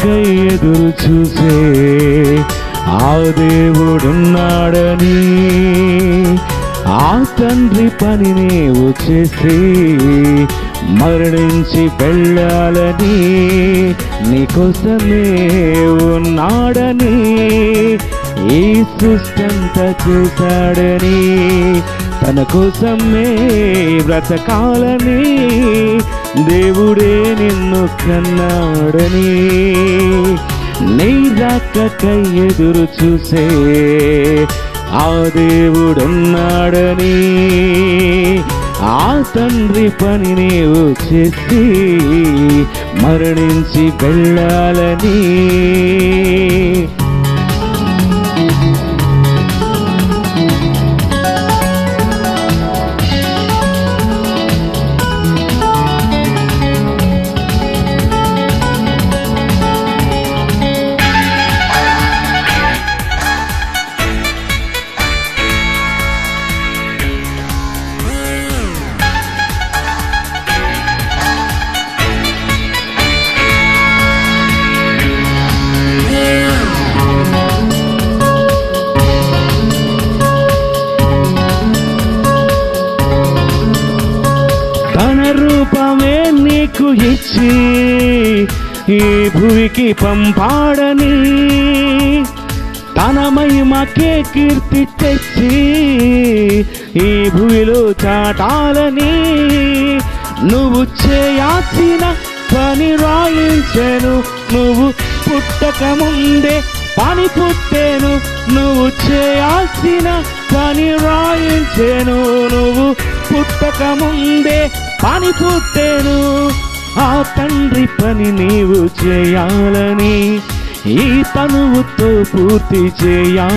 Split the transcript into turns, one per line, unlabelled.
నీకై ఎదురు చూసే ఆ దేవుడున్నాడని ఆ తండ్రి పని నీవు చేసి మరణించి వెళ్ళాలని నీకోసమే ఉన్నాడని ఈ సృష్టంత చూశాడని తన కోసమే బ్రతకాలని దేవుడే నిన్ను కన్నాడని నీ రాకకై ఎదురు చూసే ఆ దేవుడున్నాడని ఆ తండ్రి పని నీవు చేసి మరణించి వెళ్ళాలని రూపమే నీకు ఇచ్చి ఈ భూమికి పంపాడని. తన మహిమకే కీర్తి తెచ్చి ఈ భూమిలో చాటాలని. నువ్వు చేయాల్సిన పని రాయించెను నువ్వు పుట్టక ముందే పని పుట్టేను. నువ్వు చేయాల్సిన పని రాయించెను నువ్వు పుట్ట ముందే పని పుట్టేను ఆ తండ్రి పని నీవు చేయాలని ఈ తనువుతో పూర్తి చేయాలి